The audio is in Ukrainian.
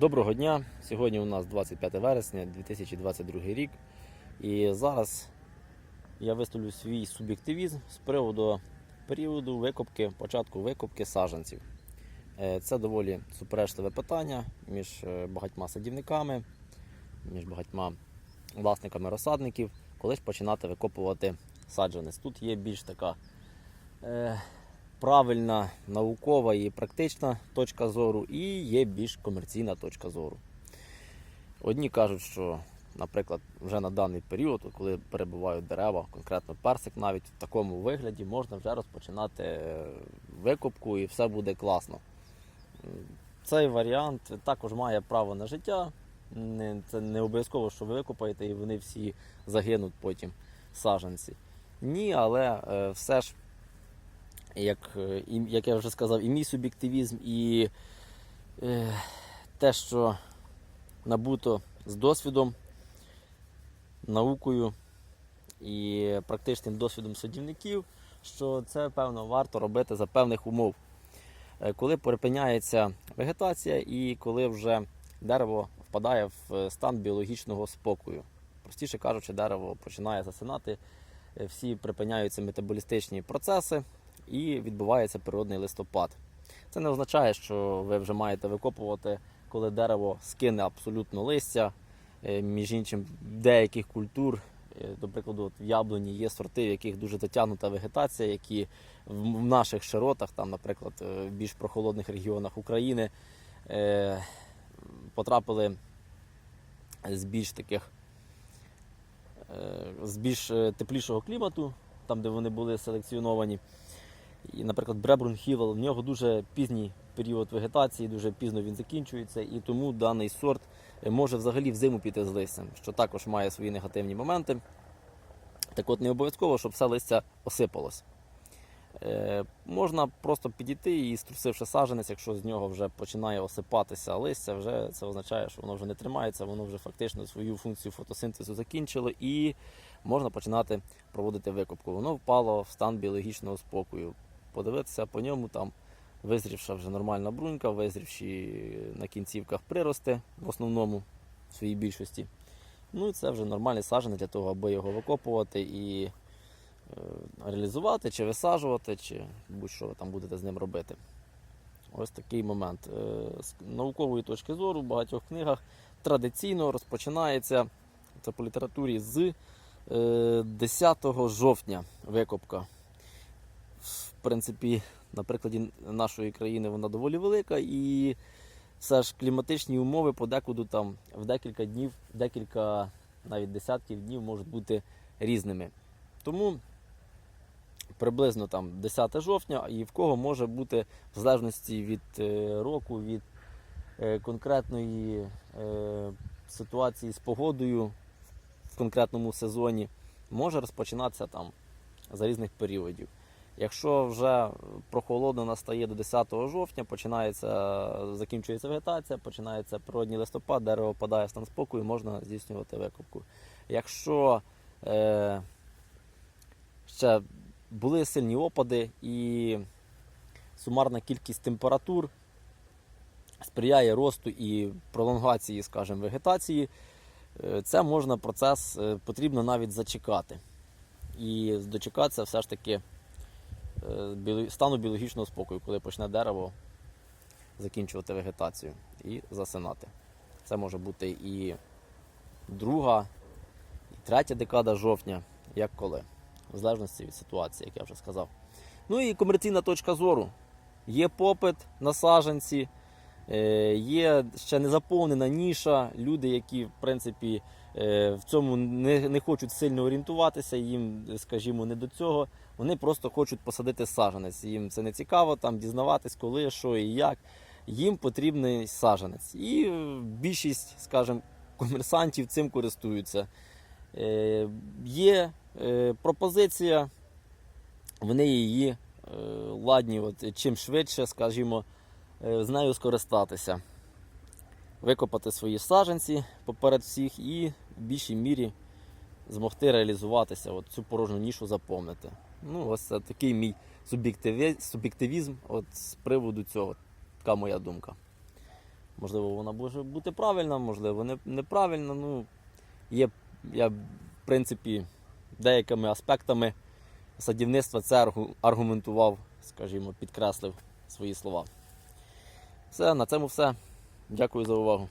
Доброго дня! Сьогодні у нас 25 вересня 2022 рік. І зараз я виставлю свій суб'єктивізм з приводу періоду викопки, початку викопки саджанців. Е, Це доволі суперечливе питання між е, багатьма садівниками, між багатьма власниками розсадників, коли ж починати викопувати саджанець. Тут є більш така е, правильна наукова і практична точка зору, і є більш комерційна точка зору. Одні кажуть, що, наприклад, вже на даний період, коли перебувають дерева, конкретно персик, навіть в такому вигляді можна вже розпочинати е, викопку і все буде класно. Цей варіант також має право на життя. Це не обов'язково, що ви викопаєте і вони всі загинуть потім саджанці. Ні, але е, все ж як, е, як я вже сказав, і мій суб'єктивізм, і е, те, що набуто з досвідом, наукою і практичним досвідом садівників, що це, певно, варто робити за певних умов. Е, Коли припиняється вегетація і коли вже дерево впадає в стан біологічного спокою. Простіше кажучи, дерево починає засинати, е, всі припиняються метаболістичні процеси і відбувається природний листопад. Це не означає, що ви вже маєте викопувати, коли дерево скине абсолютно листя. Е, Між іншим, деяких культур, е, до прикладу, от в яблуні є сорти, в яких дуже затягнута вегетація, які в наших широтах, там, наприклад, е, в більш прохолодних регіонах України, потрапили з більш таких з більш теплішого клімату, там, де вони були селекціоновані. І, наприклад, Бребрун Хівел, в нього дуже пізній період вегетації, дуже пізно він закінчується, і тому даний сорт е, може взагалі в зиму піти з листям, що також має свої негативні моменти. Так от не обов'язково, щоб все листя осипалось. Е, можна просто підійти і струсивши саджанець, якщо з нього вже починає осипатися листя, вже це означає, що воно вже не тримається, воно вже фактично свою функцію фотосинтезу закінчило і можна починати проводити викопку. Воно впало в стан біологічного спокою. Подивитися по ньому там визрівша вже нормальна брунька, визрівші на кінцівках прирости, в основному в своїй більшості. Ну і це вже нормальний саджанець для того, аби його викопувати і е, реалізувати, чи висаджувати, чи будь-що ви там будете з ним робити. Ось такий момент. Е, З наукової точки зору в багатьох книгах традиційно розпочинається це по літературі з е, 10 жовтня викопка. Принципі, на прикладі нашої країни вона доволі велика, і все ж кліматичні умови подекуди там в декілька днів, декілька навіть десятків днів можуть бути різними. Тому приблизно там 10 жовтня, і в кого може бути в залежності від е, року, від е, конкретної е, ситуації з погодою в конкретному сезоні, може розпочинатися там за різних періодів. Якщо вже прохолодно настає до 10 жовтня, починається, закінчується вегетація, починається природній листопад, дерево впадає в стан спокою, можна здійснювати викопку. Якщо е, ще були сильні опади і сумарна кількість температур сприяє росту і пролонгації, скажімо, вегетації, е, це можна процес е, потрібно навіть зачекати. І дочекатися все ж таки стану біологічного спокою, коли почне дерево закінчувати вегетацію і засинати. Це може бути і друга, і третя декада жовтня, як коли, в залежності від ситуації, як я вже сказав. Ну і комерційна точка зору. Є попит на саджанці, е, є ще не заповнена ніша, люди, які в принципі е, в цьому не, не хочуть сильно орієнтуватися, їм, скажімо, не до цього. Вони просто хочуть посадити саджанець. Їм це не цікаво, там дізнаватись, коли, що і як. Їм потрібний саджанець. І е, більшість, скажімо, комерсантів цим користуються. Е, є е, пропозиція, вони її е, ладні, от, чим швидше, скажімо, е, з нею скористатися. Викопати свої саджанці поперед всіх і в більшій мірі змогти реалізуватися, от цю порожню нішу заповнити. Ну, ось це такий мій суб'єктивізм от з приводу цього. Така моя думка. Можливо, вона може бути правильна, можливо, не, неправильна. Ну, є, я, в принципі, деякими аспектами садівництва це аргументував, скажімо, підкреслив свої слова. Все, на цьому все. Дякую за увагу.